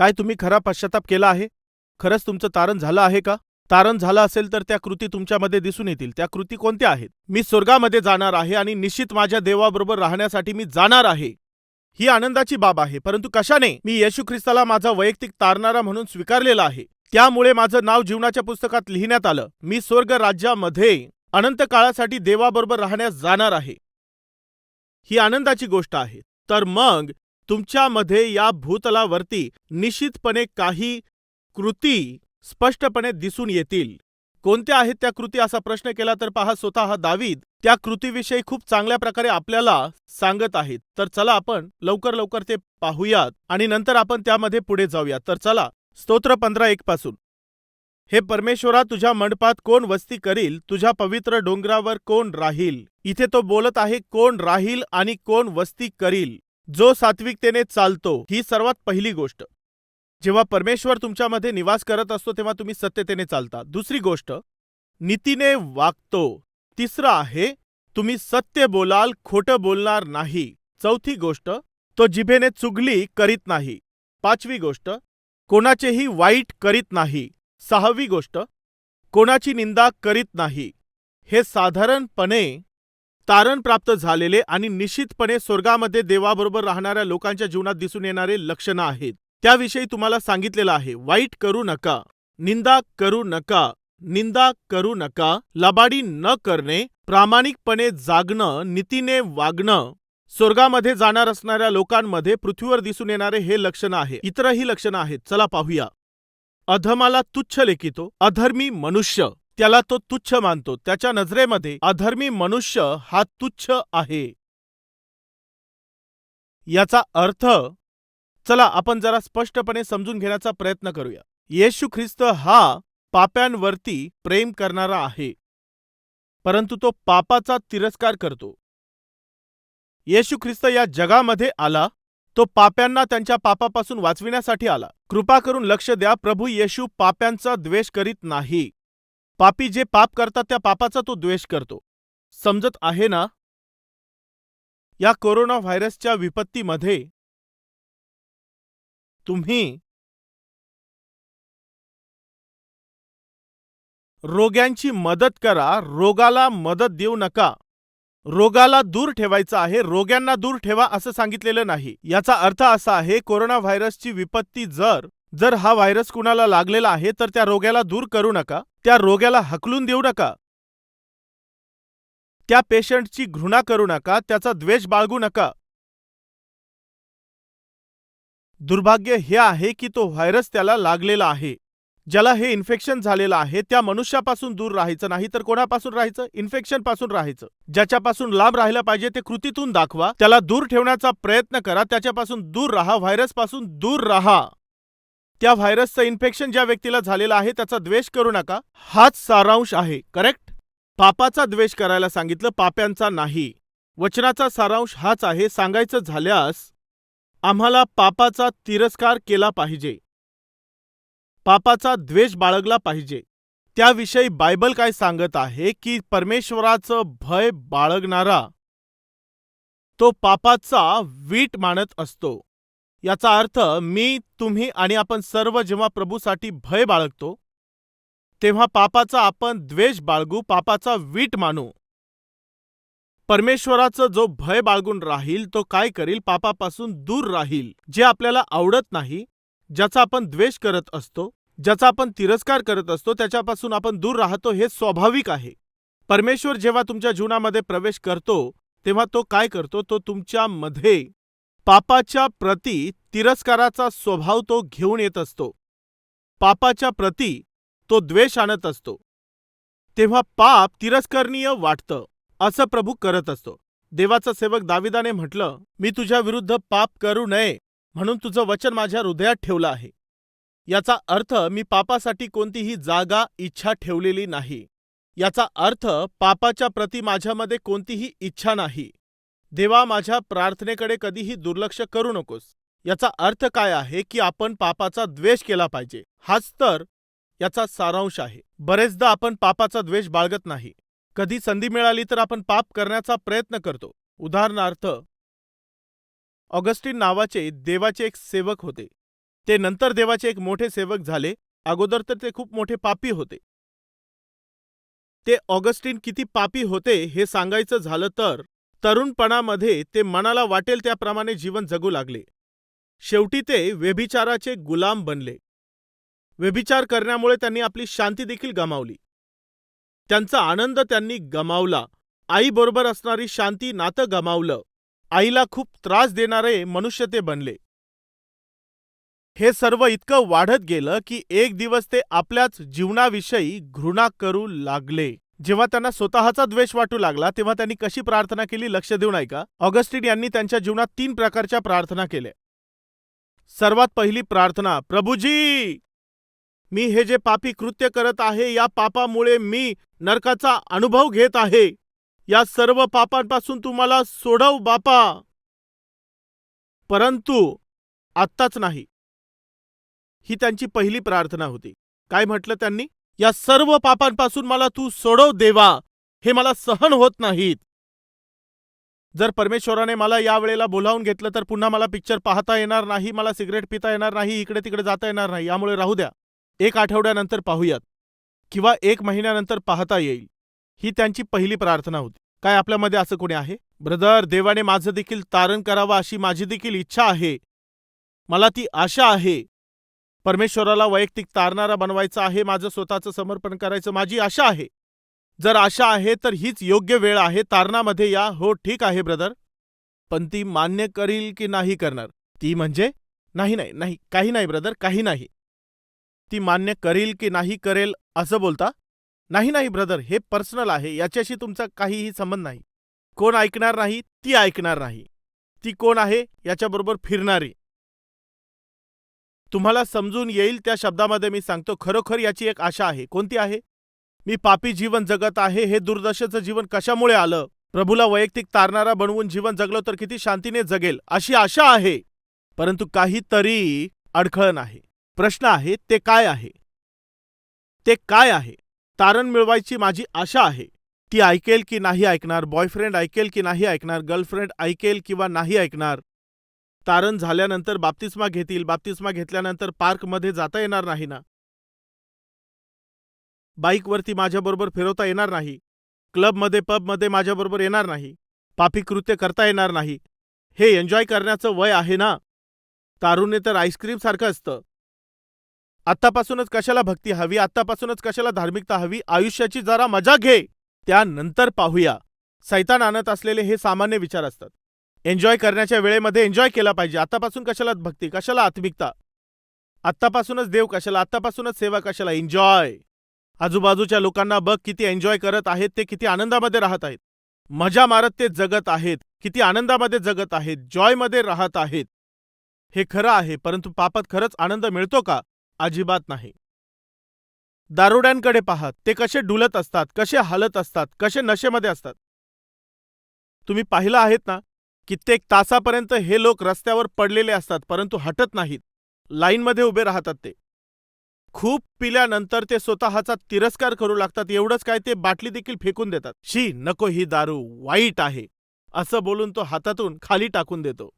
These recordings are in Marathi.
काय तुम्ही खरा पश्चाताप केला आहे? खरंच तुमचं तारण झालं आहे का? तारण झालं असेल तर त्या कृती तुमच्यामध्ये दिसून येतील. त्या कृती कोणत्या आहेत? मी स्वर्गामध्ये जाणार आहे आणि निश्चित माझ्या देवाबरोबर राहण्यासाठी मी जाणार आहे. ही आनंदाची बाब आहे परंतु कशाने? मी येशू ख्रिस्ताला माझा वैयक्तिक तारणारा म्हणून स्वीकारलेला आहे. त्यामुळे माझं नाव जीवनाच्या पुस्तकात लिहिण्यात आलं. मी स्वर्ग राज्यामध्ये अनंत काळासाठी देवाबरोबर राहण्यास जाणार आहे. ही आनंदाची गोष्ट आहे. तर मग तुमच्यामध्ये या भूतलावरती निश्चितपणे काही कृती स्पष्टपणे दिसून येतील. कोणत्या आहेत त्या कृती? असा प्रश्न केला तर पहा स्वतः दावीद त्या कृतीविषयी खूप चांगल्या प्रकारे आपल्याला सांगत आहेत. तर चला आपण लवकर लवकर ते पाहूयात आणि नंतर आपण त्यामध्ये पुढे जाऊया. तर चला स्तोत्र पंधरा एक पासून. हे परमेश्वरा तुझ्या मंडपात कोण वस्ती करील? तुझ्या पवित्र डोंगरावर कोण राहील? इथे तो बोलत आहे कोण राहील आणि कोण वस्ती करील? जो सात्विकतेने चालतो ही सर्वात पहिली गोष्ट. जेव्हा परमेश्वर तुमच्यामध्ये निवास करत असतो तेव्हा तुम्ही सत्यतेने चालता. दुसरी गोष्ट नीतीने वागतो. तिसरं आहे तुम्ही सत्य बोलाल खोटं बोलणार नाही. चौथी गोष्ट तो जिभेने चुगली करीत नाही. पाचवी गोष्ट कोणाचेही वाईट करीत नाही. सहावी गोष्ट कोणाची निंदा करीत नाही. हे साधारणपणे तारण प्राप्त झालेले आणि निश्चितपणे स्वर्गामध्ये देवाबरोबर राहणाऱ्या लोकांच्या जीवनात दिसून येणारे लक्षणं आहेत. त्याविषयी तुम्हाला सांगितलेलं आहे वाईट करू नका निंदा करू नका निंदा करू नका लबाडी न करणे प्रामाणिकपणे जागणं नीतीने वागणं. स्वर्गामध्ये जाणार असणाऱ्या लोकांमध्ये पृथ्वीवर दिसून येणारे हे लक्षणं आहे. इतरही लक्षणं आहेत. चला पाहूया. अधमाला तुच्छ लेखितो. अधर्मी मनुष्य. त्याला तो तुच्छ मानतो. त्याच्या नजरेमध्ये अधर्मी मनुष्य हा तुच्छ आहे. याचा अर्थ चला आपण जरा स्पष्टपणे समजून घेण्याचा प्रयत्न करूया. येशू ख्रिस्त हा पाप्यांवरती प्रेम करणारा आहे. परंतु तो पापाचा तिरस्कार करतो. येशू ख्रिस्त या जगामध्ये आला. तो पाप्यांना त्यांच्या पापापासून वाचविण्यासाठी आला. कृपा करून लक्ष द्या प्रभू येशू पाप्यांचा द्वेष करीत नाही. पापी जे पाप करतात त्या पापाचा तो द्वेष करतो. समजत आहे ना? या कोरोना व्हायरसच्या विपत्तीमध्ये तुम्ही रोग्यांची मदत करा रोगाला मदत देऊ नका. रोगाला दूर ठेवायचं आहे रोग्यांना दूर ठेवा असं सांगितलेलं नाही. याचा अर्थ असा आहे कोरोना व्हायरसची विपत्ती जर जर हा व्हायरस कुणाला लागलेला आहे तर त्या रोग्याला दूर करू नका. त्या रोग्याला हकलून देऊ नका. त्या पेशंटची घृणा करू नका. त्याचा द्वेष बाळगू नका. दुर्भाग्य हे आहे की तो व्हायरस त्याला लागलेला आहे. ज्याला हे इन्फेक्शन झालेलं आहे त्या मनुष्यापासून दूर राहायचं नाही तर कोणापासून राहायचं? इन्फेक्शनपासून राहायचं. ज्याच्यापासून लांब राहिलं पाहिजे ते कृतीतून दाखवा. त्याला दूर ठेवण्याचा प्रयत्न करा. त्याच्यापासून दूर राहा. व्हायरसपासून दूर राहा. त्या व्हायरसचं इन्फेक्शन ज्या व्यक्तीला झालेलं आहे त्याचा द्वेष करू नका. हाच सारांश आहे करेक्ट? पापाचा द्वेष करायला सांगितलं पाप्यांचा नाही. वचनाचा सारांश हाच आहे सांगायचं झाल्यास आम्हाला पापाचा तिरस्कार केला पाहिजे. पापाचा द्वेष बाळगला पाहिजे. त्याविषयी बायबल काय सांगत आहे की परमेश्वराचं भय बाळगणारा तो पापाचा वीट मानत असतो. याचा अर्थ मी तुम्ही आणि आपण सर्व जेव्हा प्रभूसाठी भय बाळगतो तेव्हा पापाचा आपण द्वेष बाळगू पापाचा वीट मानू. परमेश्वराचं जो भय बाळगून राहील तो काय करील? पापापासून दूर राहील जे आपल्याला आवडत नाही ज्याचा आपण द्वेष करत असतो ज्याचा आपण तिरस्कार करत असतो त्याच्यापासून आपण दूर राहतो हे स्वाभाविक आहे. परमेश्वर जेव्हा तुमच्या जीवनामध्ये प्रवेश करतो तेव्हा तो काय करतो? तो तुमच्यामध्ये पापाच्या प्रती तिरस्काराचा स्वभाव तो घेऊन येत असतो. पापाच्या प्रती तो द्वेष आणत असतो. तेव्हा पाप तिरस्करणीय वाटतं असं प्रभू करत असतो. देवाचा सेवक दाविदाने म्हटलं मी तुझ्या विरुद्ध पाप करू नये म्हणून तुझं वचन माझ्या हृदयात ठेवलं आहे. याचा अर्थ मी पापासाठी कोणतीही जागा इच्छा ठेवलेली नाही. याचा अर्थ पापाच्या प्रती माझ्यामध्ये कोणतीही इच्छा नाही. देवा माझ्या प्रार्थनेकडे कधीही दुर्लक्ष करू नकोस. याचा अर्थ काय आहे की आपण पापाचा द्वेष केला पाहिजे. हाच तर याचा सारांश आहे. बरेचदा आपण पापाचा द्वेष बाळगत नाही. कधी संधी मिळाली तर आपण पाप करण्याचा प्रयत्न करतो. उदाहरणार्थ ऑगस्टिन नावाचे देवाचे एक सेवक होते. ते नंतर देवाचे एक मोठे सेवक झाले. अगोदर तर ते खूप मोठे पापी होते. ते ऑगस्टिन किती पापी होते हे सांगायचं झालं तर तरुणपणामध्ये ते मनाला वाटेल त्याप्रमाणे जीवन जगू लागले. शेवटी ते व्यभिचाराचे गुलाम बनले. व्यभिचार करण्यामुळे त्यांनी आपली शांती देखील गमावली. त्यांचा आनंद त्यांनी गमावला. आईबरोबर असणारी शांती नातं गमावलं. आईला खूप त्रास देणारे मनुष्य ते बनले. हे सर्व इतकं वाढत गेलं की एक दिवस ते आपल्याच जीवनाविषयी घृणा करू लागले. जेव्हा त्यांना स्वतःचा द्वेष वाटू लागला तेव्हा त्यांनी कशी प्रार्थना केली लक्ष देऊन ऐका ऑगस्टिन यांनी त्यांच्या जीवनात तीन प्रकारच्या प्रार्थना केल्या. सर्वात पहिली प्रार्थना प्रभूजी मी हे जे पापी कृत्य करत आहे या पापामुळे मी नरकाचा अनुभव घेत आहे. या सर्व पापांपासून तू मला सोडव बापा. परंतु आत्ताच नाही. ही त्यांची पहिली प्रार्थना होती. काय म्हटलं त्यांनी? या सर्व पापांपासून मला तू सोडव देवा हे मला सहन होत नाहीत. जर परमेश्वराने मला या वेळेला बोलावून घेतलं तर पुन्हा मला पिक्चर पाहता येणार नाही मला सिगरेट पिता येणार नाही इकडे तिकडे जाता येणार नाही यामुळे राहू द्या. एक आठवड्यानंतर पाहूयात किंवा एक महिन्यानंतर पाहता येईल. ही त्यांची पहिली प्रार्थना होती. काय आपल्यामध्ये असं कोणी आहे? ब्रदर देवाने माझं देखील तारण करावं अशी माझी देखील इच्छा आहे. मला ती आशा आहे. परमेश्वराला वैयक्तिक तारणारा बनवायचं आहे माझं स्वतःचं समर्पण करायचं माझी आशा आहे. जर आशा आहे तर हीच योग्य वेळ आहे तारणामध्ये या. हो ठीक आहे ब्रदर. पण ती मान्य करील की नाही करणार? ती म्हणजे? नाही नाही नाही. काही नाही ब्रदर काही नाही. ती मान्य करील की नाही करेल असं बोलता? नाही नाही ब्रदर. हे पर्सनल आहे. याच्याशी तुमचा काहीही संबंध नाही. कोण ऐकणार नाही ती ऐकणार नाही. ती कोण आहे? याच्याबरोबर फिरणारी. तुम्हाला समजून येईल त्या शब्दामध्ये मी सांगतो खरोखर याची एक आशा आहे. कोणती आहे? मी पापी जीवन जगत आहे हे दुर्दशेचं जीवन कशामुळे आलं? प्रभूला वैयक्तिक तारणारा बनवून जीवन जगलो तर किती शांतीने जगेल अशी आशा आहे. परंतु काहीतरी अडखळण आहे. प्रश्न आहे ते काय आहे? ते काय आहे? तारण मिळवायची माझी आशा आहे. ती ऐकेल की नाही ऐकणार? बॉयफ्रेंड ऐकेल की नाही ऐकणार? गर्लफ्रेंड ऐकेल किंवा नाही ऐकणार? तारण झाल्यानंतर बाप्तिस्मा घेतील बाप्तिस्मा घेतल्यानंतर पार्कमध्ये जाता येणार नाही ना? बाईकवरती माझ्याबरोबर फिरवता येणार नाही. क्लबमध्ये पबमध्ये माझ्याबरोबर येणार नाही. पापी कृत्य करता येणार नाही. हे एन्जॉय करण्याचं वय आहे ना? तारुण्य तर आईस्क्रीमसारखं असतं. आत्तापासूनच कशाला भक्ती हवी? आत्तापासूनच कशाला धार्मिकता हवी? आयुष्याची जरा मजा घे. त्यानंतर पाहूया. सैतान आणत असलेले हे सामान्य विचार असतात. एन्जॉय करण्याच्या वेळेमध्ये एन्जॉय केला पाहिजे. आतापासून कशाला भक्ती? कशाला आत्मिकता? आत्तापासूनच देव कशाला? आत्तापासूनच सेवा कशाला? एन्जॉय! आजूबाजूच्या लोकांना बघ किती एन्जॉय करत आहेत ते किती आनंदामध्ये राहत आहेत. मजा मारत ते जगत आहेत किती आनंदामध्ये जगत आहेत जॉयमध्ये राहत आहेत. हे खरं आहे परंतु पापात खरंच आनंद मिळतो का? अजिबात नाही. दारुड्यांकडे पहा ते कसे डुलत असतात कसे हालत असतात कसे नशेमध्ये असतात. तुम्ही पाहिलं आहेत ना? कित्येक तासापर्यंत हे लोक रस्त्यावर पडलेले असतात परंतु हटत नाहीत. लाईनमध्ये उभे राहतात ते. खूप पिल्यानंतर ते स्वतःचा तिरस्कार करू लागतात एवढंच काय ते बाटली देखील फेकून देतात. शी नको ही दारू वाईट आहे. असं बोलून तो हातातून खाली टाकून देतो.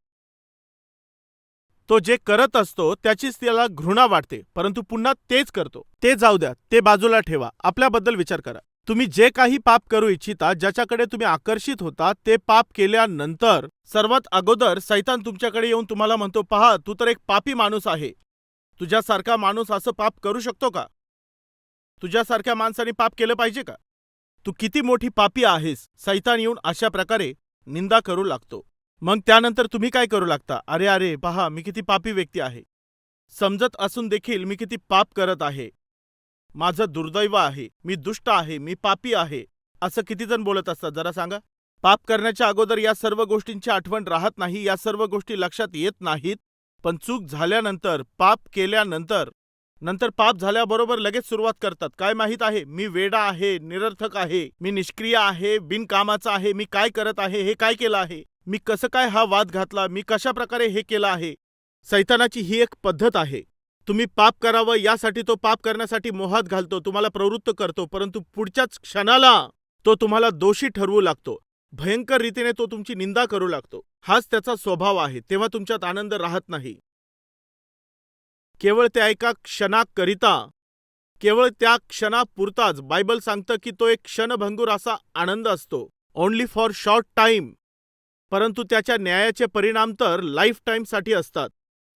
तो जे करत असतो त्याचीच त्याला घृणा वाटते परंतु पुन्हा तेच करतो. ते जाऊ द्या ते बाजूला ठेवा आपल्याबद्दल विचार करा. तुम्ही जे काही पाप करू इच्छिता ज्याच्याकडे तुम्ही आकर्षित होता ते पाप केल्यानंतर सर्वात अगोदर सैतान तुमच्याकडे येऊन तुम्हाला म्हणतो पहा तू तर एक पापी माणूस आहे. तुझ्यासारखा माणूस असं पाप करू शकतो का? तुझ्यासारख्या माणसाने पाप केलं पाहिजे का? तू किती मोठी पापी आहेस. सैतान येऊन अशा प्रकारे निंदा करू लागतो. मग त्यानंतर तुम्ही काय करू लागता? अरे अरे पहा मी किती पापी व्यक्ती आहे. समजत असून देखील मी किती पाप करत आहे. माझं दुर्दैव आहे मी दुष्ट आहे मी पापी आहे असं किती जण बोलत असतात जरा सांगा. पाप करण्याच्या अगोदर या सर्व गोष्टींची आठवण राहत नाही या सर्व गोष्टी लक्षात येत नाहीत पण चूक झाल्यानंतर पाप केल्यानंतर नंतर पाप झाल्याबरोबर लगेच सुरुवात करतात. काय माहीत आहे? मी वेडा आहे निरर्थक आहे मी निष्क्रिय आहे बिनकामाचा आहे मी काय करत आहे हे काय केलं आहे? मी कसं काय हा वाद घातला? मी कशा प्रकारे हे केलं आहे? सैतानाची ही एक पद्धत आहे. तुम्ही पाप करावं यासाठी तो पाप करण्यासाठी मोहात घालतो तुम्हाला प्रवृत्त करतो परंतु पुढच्याच क्षणाला तो तुम्हाला दोषी ठरवू लागतो. भयंकर रीतीने तो तुमची निंदा करू लागतो. हाच त्याचा स्वभाव आहे तेव्हा तुमच्यात आनंद राहत नाही. केवळ त्या एका क्षणाकरिता केवळ त्या क्षणापुरताच बायबल सांगतं की तो एक क्षणभंगूर असा आनंद असतो. ओन्ली फॉर शॉर्ट टाइम परंतु त्याच्या न्यायाचे परिणाम तर लाईफ टाईमसाठी असतात.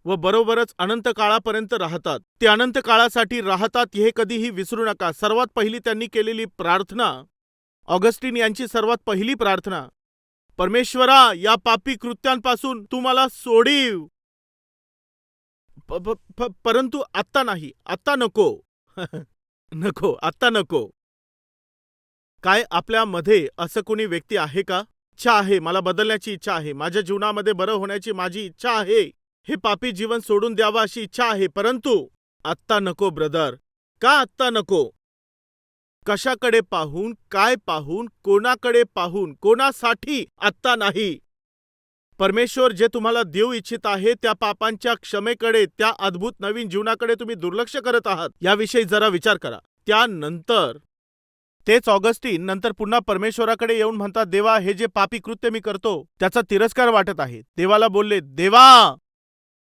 व बरोबरच अनंत काळापर्यंत राहतात. ते अनंत काळासाठी राहतात हे कधीही विसरू नका. सर्वात पहिली त्यांनी केलेली प्रार्थना ऑगस्टिन यांची सर्वात पहिली प्रार्थना परमेश्वरा या पापी कृत्यांपासून तू मला सोडीव. परंतु आत्ता नाही. आत्ता नको. नको. आत्ता नको. काय आपल्यामध्ये असं कोणी व्यक्ती आहे का? इच्छा आहे. मला बदलण्याची इच्छा आहे. माझ्या जीवनामध्ये बरं होण्याची माझी इच्छा आहे. हे पापी जीवन सोडून द्यावं अशी इच्छा आहे परंतु आत्ता नको ब्रदर. का आत्ता नको? कशाकडे पाहून काय पाहून कोणाकडे पाहून कोणासाठी आत्ता नाही? परमेश्वर जे तुम्हाला देऊ इच्छित आहे त्या पापांच्या क्षमेकडे त्या अद्भुत नवीन जीवनाकडे तुम्ही दुर्लक्ष करत आहात याविषयी जरा विचार करा. त्यानंतर तेच ऑगस्टीन नंतर पुन्हा परमेश्वराकडे येऊन म्हणतात देवा हे जे पापी कृत्य मी करतो त्याचा तिरस्कार वाटत आहे. देवाला बोलले देवा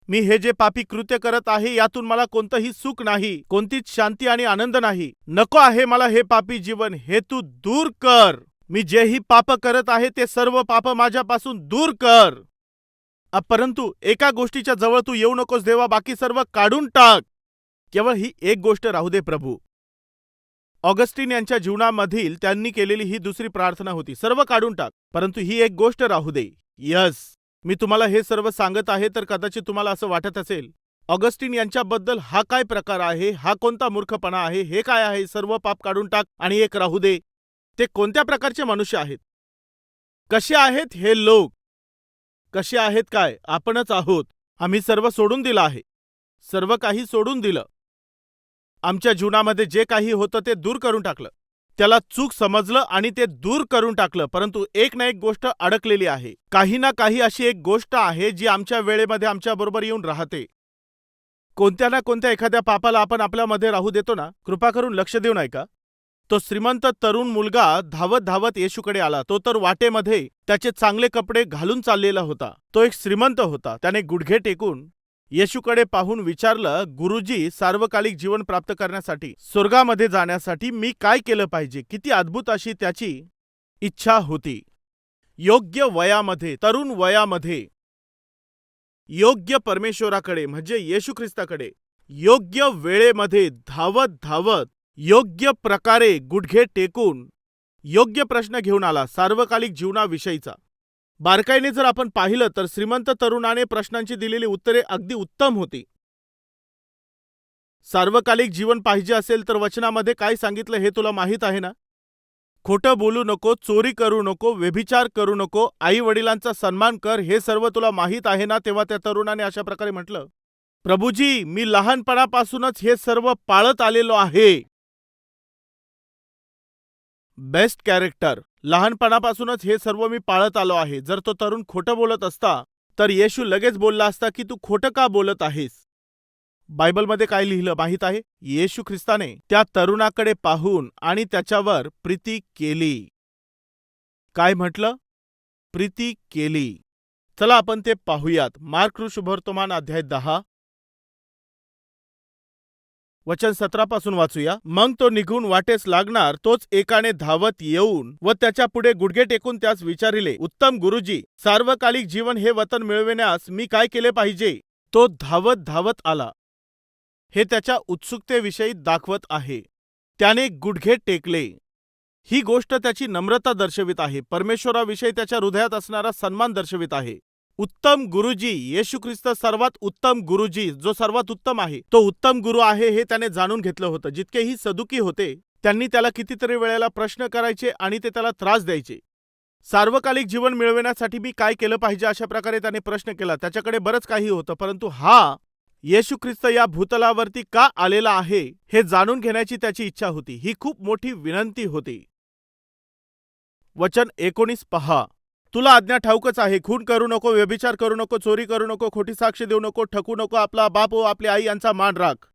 मी हे जे पापी कृत्य करत आहे यातून मला कोणतंही सुख नाही कोणतीच शांती आणि आनंद नाही. नको आहे मला हे पापी जीवन हे तू दूर कर. मी जेही पाप करत आहे ते सर्व पाप माझ्यापासून दूर कर. परंतु एका गोष्टीच्या जवळ तू येऊ नकोस देवा बाकी सर्व काढून टाक. केवळ ही एक गोष्ट राहू दे प्रभू. ऑगस्टिन यांच्या जीवनामधील त्यांनी केलेली ही दुसरी प्रार्थना होती सर्व काढून टाक परंतु ही एक गोष्ट राहू दे. यस. मी तुम्हाला हे सर्व सांगत आहे तर कदाचित तुम्हाला असं वाटत असेल. ऑगस्टिन यांच्याबद्दल हा काय प्रकार आहे? हा कोणता मूर्खपणा आहे? हे काय आहे? सर्व पाप काढून टाक आणि एक राहू दे. ते कोणत्या प्रकारचे मनुष्य आहेत? कसे आहेत हे लोक? कसे आहेत काय? आपणच आहोत. आम्ही सर्व सोडून दिलं आहे. सर्व काही सोडून दिलं. आमच्या जीवनामध्ये जे काही होतं ते दूर करून टाकलं. त्याला चूक समजलं आणि ते दूर करून टाकलं. परंतु एक ना एक गोष्ट अडकलेली आहे. काही ना काही अशी एक गोष्ट आहे जी आमच्या वेळेमध्ये आमच्या बरोबर येऊन राहते. कोणत्या ना कोणत्या एखाद्या पापाला आपण आपल्यामध्ये राहू देतो ना कृपा करून लक्ष देऊ ऐका का? तो श्रीमंत तरुण मुलगा धावत धावत येशूकडे आला. तो तर वाटेमध्ये त्याचे चांगले कपडे घालून चाललेला होता. तो एक श्रीमंत होता. त्याने गुडघे टेकून येशूकडे पाहून विचारलं गुरुजी सार्वकालिक जीवन प्राप्त करण्यासाठी स्वर्गामध्ये जाण्यासाठी मी काय केलं पाहिजे? किती अद्भुत अशी त्याची इच्छा होती. योग्य वयामध्ये तरुण वयामध्ये. योग्य परमेश्वराकडे म्हणजे येशू ख्रिस्ताकडे योग्य वेळेमध्ये धावत धावत. योग्य प्रकारे गुडघे टेकून. योग्य प्रश्न घेऊन आला सार्वकालिक जीवनाविषयीचा. बारकाईने जर आपण पाहिलं तर श्रीमंत तरुणाने प्रश्नांची दिलेली उत्तरे अगदी उत्तम होती. सार्वकालिक जीवन पाहिजे असेल तर वचनामध्ये काय सांगितलं हे तुला माहीत आहे ना? खोटं बोलू नको चोरी करू नको व्यभिचार करू नको आई वडिलांचा सन्मान कर हे सर्व तुला माहीत आहे ना तेव्हा त्या तरुणाने अशा प्रकारे म्हटलं? प्रभूजी मी लहानपणापासूनच हे सर्व पाळत आलेलो आहे. बेस्ट कॅरेक्टर लहानपणापासूनच हे सर्व मी पाळत आलो आहे. जर तो तरुण खोटं बोलत असता तर येशू लगेच बोलला असता की तू खोटं का बोलत आहेस? बायबलमध्ये काय लिहिलं माहीत आहे? येशू ख्रिस्ताने त्या तरुणाकडे पाहून आणि त्याच्यावर प्रीती केली. काय म्हटलं? प्रीती केली. चला आपण ते पाहूयात. मार्क शुभवर्तमान अध्याय दहा. वचन सतरापासून वाचूया. मग तो निघून वाटेस लागणार तोच एकाने धावत येऊन व त्याच्या पुढे गुडघे टेकून त्यास विचारिले उत्तम गुरुजी सार्वकालिक जीवन हे वतन मिळविण्यास मी काय केले पाहिजे? तो धावत धावत आला. हे त्याच्या उत्सुकतेविषयी दाखवत आहे. त्याने गुडघे टेकले. ही गोष्ट त्याची नम्रता दर्शवित आहे. परमेश्वराविषयी त्याच्या हृदयात असणारा सन्मान दर्शवित आहे. उत्तम गुरुजी येशू ख्रिस्त सर्वात उत्तम गुरुजी जो सर्वात उत्तम आहे. तो उत्तम गुरु आहे हे त्याने जाणून घेतलं होतं. जितकेही सदुकी होते त्यांनी त्याला कितीतरी वेळेला प्रश्न करायचे आणि ते त्याला त्रास द्यायचे. सार्वकालिक जीवन मिळविण्यासाठी मी काय केलं पाहिजे अशा प्रकारे त्याने प्रश्न केला. त्याच्याकडे बरंच काही होतं परंतु हा येशू ख्रिस्त या भूतलावरती का आलेला आहे हे जाणून घेण्याची त्याची इच्छा होती. ही खूप मोठी विनंती होती. वचन एकोणीस पहा. तुला आज्ञा ठाऊकच आहे. खून करू नको व्यभिचार करू नको चोरी करू नको खोटी साक्ष देऊ नको ठकू नको आपला बाप व आपली आई यांचा मान राख.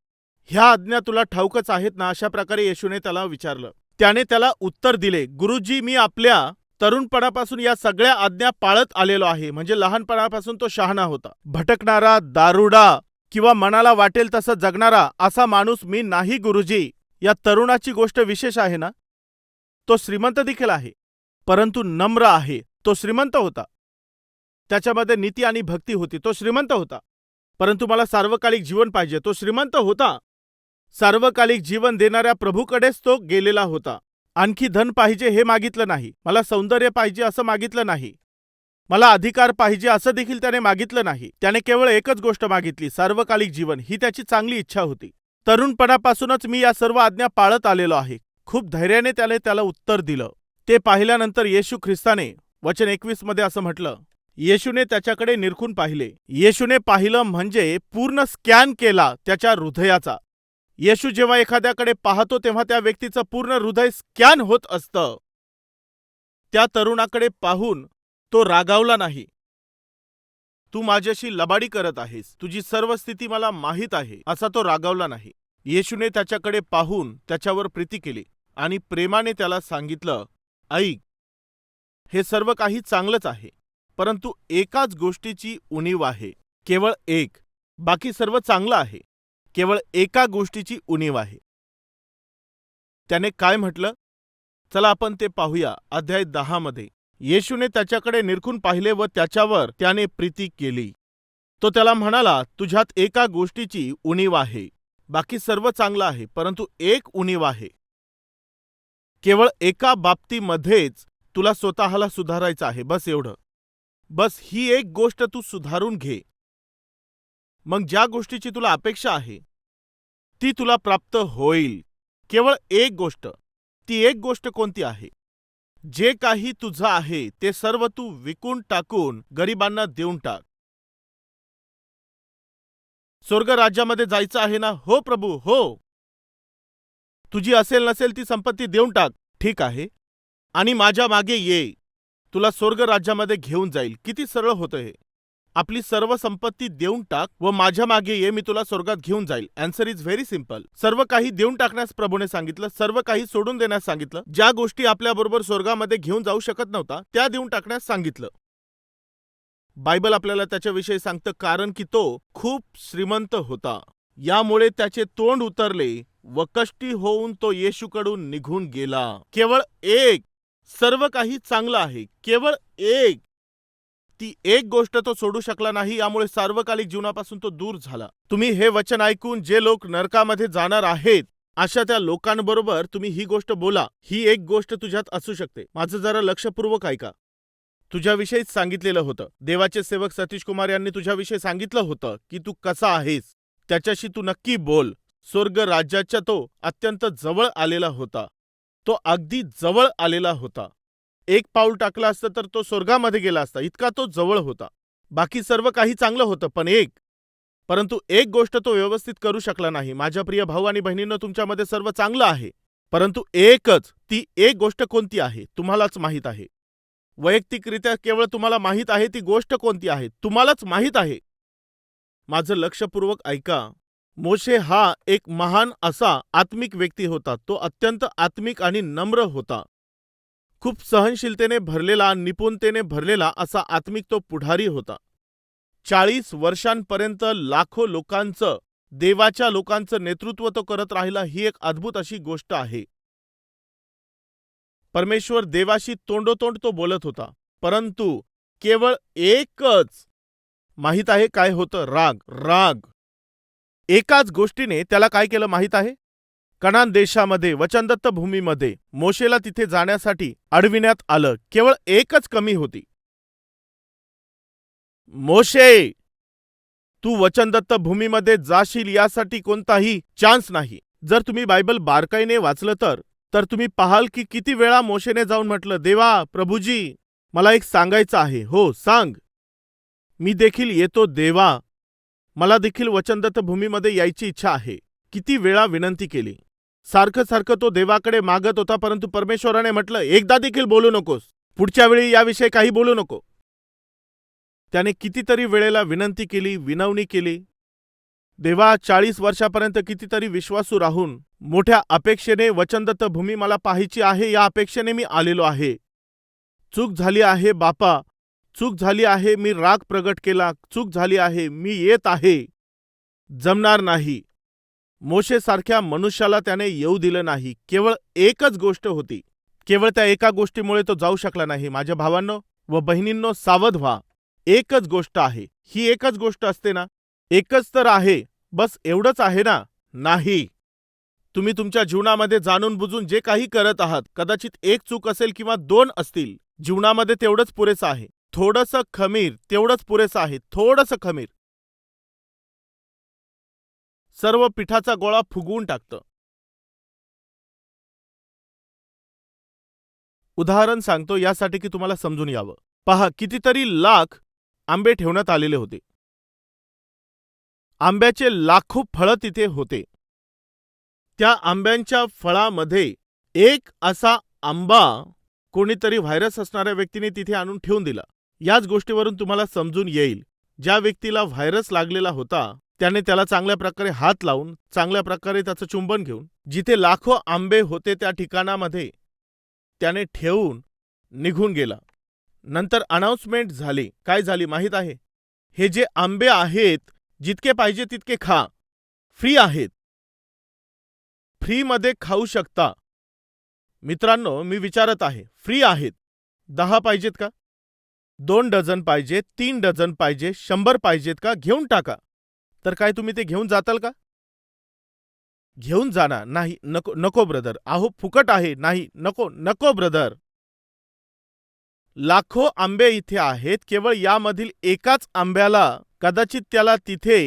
ह्या आज्ञा तुला ठाऊकच आहेत ना अशा प्रकारे येशूने त्याला विचारलं. त्याने त्याला उत्तर दिले गुरुजी मी आपल्या तरुणपणापासून या सगळ्या आज्ञा पाळत आलेलो आहे. म्हणजे लहानपणापासून तो शहाणा होता. भटकणारा दारुडा किंवा मनाला वाटेल तसं जगणारा असा माणूस मी नाही गुरुजी. या तरुणाची गोष्ट विशेष आहे ना? तो श्रीमंत देखील आहे. परंतु नम्र आहे. तो श्रीमंत होता. त्याच्यामध्ये नीती आणि भक्ती होती. तो श्रीमंत होता. परंतु मला सार्वकालिक जीवन पाहिजे. तो श्रीमंत होता. सार्वकालिक जीवन देणाऱ्या प्रभूकडेच तो गेलेला होता. आणखी धन पाहिजे हे मागितलं नाही. मला सौंदर्य पाहिजे असं मागितलं नाही. मला अधिकार पाहिजे असं देखील त्याने मागितलं नाही. त्याने केवळ एकच गोष्ट मागितली सार्वकालिक जीवन. ही त्याची चांगली इच्छा होती. तरुणपणापासूनच मी या सर्व आज्ञा पाळत आलेलो आहे. खूप धैर्याने त्याने त्याला उत्तर दिलं. ते पाहिल्यानंतर येशू ख्रिस्ताने वचन एकवीसमध्ये असं म्हटलं येशूने त्याच्याकडे निरखून पाहिले. येशूने पाहिलं म्हणजे पूर्ण स्कॅन केला त्याच्या हृदयाचा. येशू जेव्हा एखाद्याकडे पाहतो तेव्हा त्या व्यक्तीचं पूर्ण हृदय स्कॅन होत असतं. त्या तरुणाकडे पाहून तो रागावला नाही. तू माझ्याशी लबाडी करत आहेस. तुझी सर्व स्थिती मला माहीत आहे. असा तो रागावला नाही. येशूने त्याच्याकडे पाहून त्याच्यावर प्रीती केली आणि प्रेमाने त्याला सांगितलं ऐक हे सर्व काही चांगलंच आहे. परंतु एकाच गोष्टीची उणीव आहे. केवळ एक. बाकी सर्व चांगलं आहे. केवळ एका गोष्टीची उणीव आहे. त्याने काय म्हटलं? चला आपण ते पाहूया. अध्याय दहामध्ये येशूने त्याच्याकडे निरखून पाहिले व त्याच्यावर त्याने प्रीती केली. तो त्याला म्हणाला तुझ्यात एका गोष्टीची उणीव आहे. बाकी सर्व चांगलं आहे परंतु एक उणीव आहे. केवळ एका बाबतीमध्येच तुला स्वतःला सुधारायचं आहे बस एवढं. बस ही एक गोष्ट तू सुधारून घे. मग ज्या गोष्टीची तुला अपेक्षा आहे ती तुला प्राप्त होईल. केवळ एक गोष्ट ती एक गोष्ट कोणती आहे? जे काही तुझं आहे ते सर्व तू विकून टाकून गरिबांना देऊन टाक. स्वर्ग राज्यामध्ये जायचं आहे ना? हो प्रभू हो. तुझी असेल नसेल ती संपत्ती देऊन टाक. ठीक आहे. आणि माझ्या मागे ये. तुला स्वर्ग राज्यामध्ये घेऊन जाईल. किती सरळ होतं हे. आपली सर्व संपत्ती देऊन टाक व माझ्या मागे ये मी तुला स्वर्गात घेऊन जाईल. अँसर इज व्हेरी सिंपल सर्व काही देऊन टाकण्यास प्रभूने सांगितलं. सर्व काही सोडून देण्यास सांगितलं. ज्या गोष्टी आपल्याबरोबर स्वर्गामध्ये घेऊन जाऊ शकत नव्हता त्या देऊन टाकण्यास सांगितलं. बायबल आपल्याला त्याच्याविषयी सांगतं कारण की तो खूप श्रीमंत होता. यामुळे त्याचे तोंड उतरले व कष्टी होऊन तो येशूकडून निघून गेला. केवळ एक सर्व काही चांगलं आहे. केवळ एक. ती एक गोष्ट तो सोडू शकला नाही यामुळे सार्वकालिक जीवनापासून तो दूर झाला. तुम्ही हे वचन ऐकून जे लोक नरकामध्ये जाणार आहेत अशा त्या लोकांबरोबर तुम्ही ही गोष्ट बोला. ही एक गोष्ट तुझ्यात असू शकते. माझं जरा लक्षपूर्वक ऐका. तुझ्याविषयीच सांगितलेलं होतं. देवाचे सेवक सतीश कुमार यांनी तुझ्याविषयी सांगितलं होतं की तू कसा आहेस. त्याच्याशी तू नक्की बोल. स्वर्ग राज्याच्या तो अत्यंत जवळ आलेला होता. तो अगदी जवळ आलेला होता. एक पाऊल टाकला असतं तर तो स्वर्गामध्ये गेला असता. इतका तो जवळ होता. बाकी सर्व काही चांगलं होतं पण एक. परंतु एक गोष्ट तो व्यवस्थित करू शकला नाही. माझ्या प्रिय भाऊ आणि बहिणींनो तुमच्यामध्ये सर्व चांगलं आहे. परंतु एकच ती एक गोष्ट कोणती आहे तुम्हालाच माहीत आहे. वैयक्तिकरित्या केवळ तुम्हाला माहीत आहे ती गोष्ट कोणती आहे तुम्हालाच माहीत आहे. माझं लक्षपूर्वक ऐका. मोशे हा एक महान असा आत्मिक व्यक्ती होता. तो अत्यंत आत्मिक आणि नम्र होता. खूप सहनशीलतेने भरलेला निपुणतेने भरलेला असा आत्मिक तो पुढारी होता. चाळीस वर्षांपर्यंत लाखो लोकांचं देवाच्या लोकांचं नेतृत्व तो करत राहिला ही एक अद्भुत अशी गोष्ट आहे. परमेश्वर देवाशी तोंडोतोंड तो बोलत होता. परंतु केवळ एकच माहीत आहे काय होतं? राग राग. एकाच गोष्टीने त्याला काय केलं माहीत आहे? कणान देशामध्ये वचनदत्त भूमीमध्ये मोशेला तिथे जाण्यासाठी अडविण्यात आलं केवळ एकच कमी होती. मोशे! तू वचनदत्त भूमीमध्ये जाशील यासाठी कोणताही चान्स नाही. जर तुम्ही बायबल बारकाईने वाचलं तर तर तुम्ही पाहाल की किती वेळा मोशेने जाऊन म्हटलं देवा प्रभूजी मला एक सांगायचं आहे. हो सांग. मी देखील येतो देवा. मला देखील वचनदत्त भूमीमध्ये यायची इच्छा आहे. किती वेळा विनंती केली. सारखं सारखं तो देवाकडे मागत होता परंतु परमेश्वराने म्हटलं एकदा देखील बोलू नकोस. पुढच्या वेळी याविषयी काही बोलू नको. त्याने कितीतरी वेळेला विनंती केली विनवणी केली. देवा चाळीस वर्षापर्यंत कितीतरी विश्वासू राहून मोठ्या अपेक्षेने वचनदत्त भूमी मला पाहायची आहे या अपेक्षेने मी आलेलो आहे. चूक झाली आहे बापा चूक झाली आहे मी राग प्रगट केला. चूक झाली आहे मी येत आहे. जमणार नाही. मोशेसारख्या मनुष्याला त्याने येऊ दिलं नाही. केवळ एकच गोष्ट होती. केवळ त्या एका गोष्टीमुळे तो जाऊ शकला नाही. माझ्या भावांनो व बहिणींनो सावध व्हा. एकच गोष्ट आहे. ही एकच गोष्ट असते ना? एकच तर आहे. बस एवढंच आहे ना? नाही. तुम्ही तुमच्या जीवनामध्ये जाणून बुजून जे काही करत आहात कदाचित एक चूक असेल किंवा दोन असतील जीवनामध्ये तेवढंच पुरेसं आहे. थोडंसं खमीर तेवढंच पुरेसं आहे थोडंसं खमीर. सर्व पिठाचा गोळा फुगवून टाकतं. उदाहरण सांगतो यासाठी की तुम्हाला समजून यावं. पहा कितीतरी लाख आंबे ठेवण्यात आलेले होते. आंब्याचे लाखो फळं तिथे होते. त्या आंब्यांच्या फळामध्ये एक असा आंबा कोणीतरी व्हायरस असणाऱ्या व्यक्तीने तिथे आणून ठेवून दिला. याच गोष्टीवरून तुम्हाला समजून येईल. ज्या व्यक्तीला व्हायरस लागलेला होता त्याने त्याला चांगल्या प्रकारे हात लावून चांगल्या प्रकारे त्याचं चुंबन घेऊन जिथे लाखो आंबे होते त्या ठिकाणामध्ये त्याने ठेवून निघून गेला. नंतर अनाऊन्समेंट झाली. काय झाली माहीत आहे? हे जे आंबे आहेत जितके पाहिजे तितके खा. फ्री आहेत. फ्रीमध्ये खाऊ शकता. मित्रांनो मी विचारत आहे. फ्री आहेत. दहा पाहिजेत का? दोन डझन पाहिजे तीन डझन पाहिजे शंभर पाहिजेत का घेऊन टाका. तर काय तुम्ही ते घेऊन जाताल का? घेऊन जाणार नाही नको नको ब्रदर. आहो फुकट आहे नाही नको नको ब्रदर. लाखो आंबे इथे आहेत केवळ यामधील एकाच आंब्याला कदाचित त्याला तिथे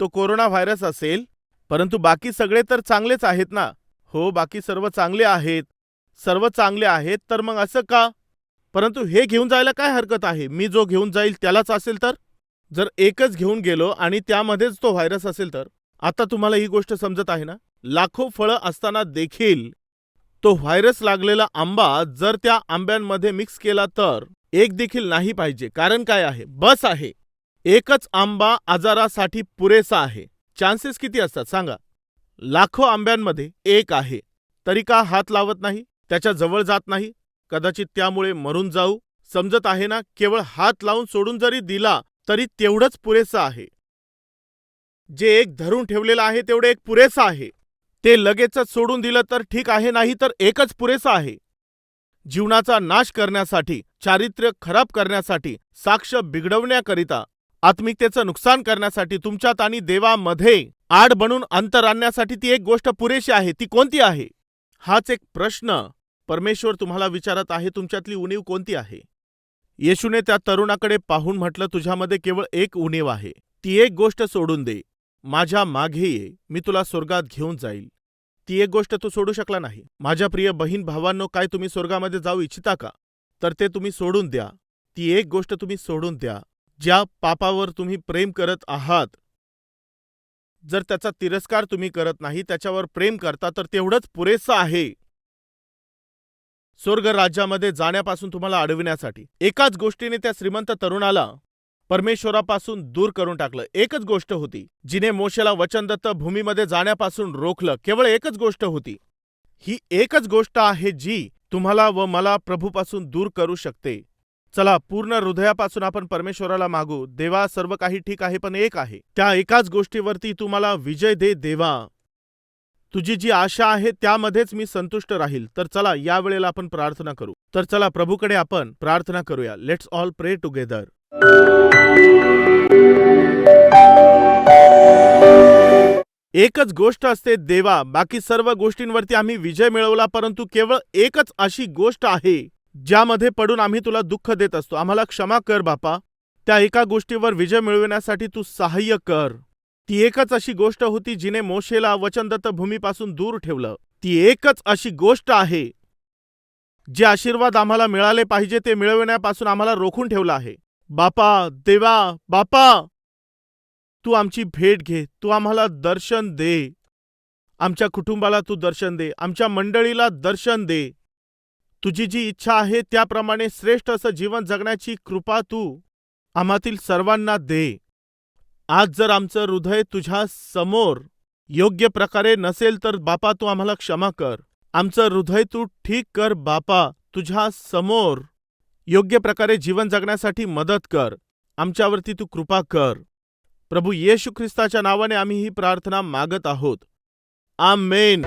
तो कोरोना व्हायरस असेल परंतु बाकी सगळे तर चांगलेच आहेत ना? हो बाकी सर्व चांगले आहेत. सर्व चांगले आहेत तर मग असं का? परंतु हे घेऊन जायला काय हरकत आहे? मी जो घेऊन जाईल त्यालाच असेल तर? जर एकच घेऊन गेलो आणि त्यामध्येच तो व्हायरस असेल तर? आता तुम्हाला ही गोष्ट समजत आहे ना? लाखो फळं असताना देखील तो व्हायरस लागलेला आंबा जर त्या आंब्यांमध्ये मिक्स केला तर एक देखील नाही पाहिजे. कारण काय आहे? बस आहे. एकच आंबा आजारासाठी पुरेसा आहे. चान्सेस किती असतात? सांगा. लाखो आंब्यांमध्ये एक आहे. तरी का हात लावत नाही? त्याच्याजवळ जात नाही? कदाचित त्यामुळे मरून जाऊ. समजत आहे ना? केवळ हात लावून सोडून जरी दिला तरी तेवढंच पुरेसं आहे. जे एक धरून ठेवलेलं आहे तेवढे एक पुरेसं आहे. ते लगेचच सोडून दिलं तर ठीक आहे नाही तर एकच पुरेसं आहे. जीवनाचा नाश करण्यासाठी चारित्र्य खराब करण्यासाठी साक्ष बिघडवण्याकरिता आत्मिकतेचं नुकसान करण्यासाठी तुमच्यात आणि देवामध्ये आड बनून अंतर आणण्यासाठी ती एक गोष्ट पुरेशी आहे. ती कोणती आहे? हाच एक प्रश्न. परमेश्वर तुम्हाला विचारत आहे तुमच्यातली उणीव कोणती आहे? येशूने त्या तरुणाकडे पाहून म्हटलं तुझ्यामध्ये केवळ एक उणीव आहे. ती एक गोष्ट सोडून दे. माझ्या मागे ये. मी तुला स्वर्गात घेऊन जाईल. ती एक गोष्ट तू सोडू शकला नाही. माझ्या प्रिय बहीण भावांनो काय तुम्ही स्वर्गामध्ये जाऊ इच्छिता का? तर ते तुम्ही सोडून द्या. ती एक गोष्ट तुम्ही सोडून द्या. ज्या पापावर तुम्ही प्रेम करत आहात जर त्याचा तिरस्कार तुम्ही करत नाही त्याच्यावर प्रेम करता तर तेवढंच पुरेसं आहे. स्वर्ग राज्यामध्ये जाण्यापासून तुम्हाला अडविण्यासाठी. एकाच गोष्टीने त्या श्रीमंत तरुणाला परमेश्वरापासून दूर करून टाकलं. एकच गोष्ट होती जिने मोशेला वचनदत्त भूमीमध्ये जाण्यापासून रोखलं. केवळ एकच गोष्ट होती. ही एकच गोष्ट आहे जी तुम्हाला व मला प्रभूपासून दूर करू शकते. चला पूर्ण हृदयापासून आपण परमेश्वराला मागू. देवा सर्व काही ठीक आहे पण एक आहे. त्या एकाच गोष्टीवरती तुम्हाला विजय दे देवा. तुझी जी आशा आहे त्यामध्येच मी संतुष्ट राहील. तर चला या वेळेला आपण प्रार्थना करू. तर चला प्रभूकडे आपण प्रार्थना करूया. लेट्स ऑल प्रे टुगेदर एकच गोष्ट असते देवा. बाकी सर्व गोष्टींवरती आम्ही विजय मिळवला परंतु केवळ एकच अशी गोष्ट आहे ज्यामध्ये पडून आम्ही तुला दुःख देत असतो. आम्हाला क्षमा कर बापा. त्या एका गोष्टीवर विजय मिळविण्यासाठी तू सहाय्य कर. ती एकच अशी गोष्ट होती जिने मोशेला वचनदत्त भूमीपासून दूर ठेवलं. ती एकच अशी गोष्ट आहे जे आशीर्वाद आम्हाला मिळाले पाहिजे ते मिळविण्यापासून आम्हाला रोखून ठेवलं आहे. बापा देवा बापा! तू आमची भेट घे तू आम्हाला दर्शन दे. आमच्या कुटुंबाला तू दर्शन दे आमच्या मंडळीला दर्शन दे. तुझी जी इच्छा आहे त्याप्रमाणे श्रेष्ठ असं जीवन जगण्याची कृपा तू आम्हातील सर्वांना दे. आज जर आमचं हृदय तुझ्या समोर योग्य प्रकारे नसेल तर बापा तू आम्हाला क्षमा कर. आमचं हृदय तू ठीक कर बापा. तुझ्या समोर योग्य प्रकारे जीवन जगण्यासाठी मदत कर. आमच्यावरती तू कृपा कर. प्रभू येशू ख्रिस्ताच्या नावाने आम्ही ही प्रार्थना मागत आहोत. आमेन.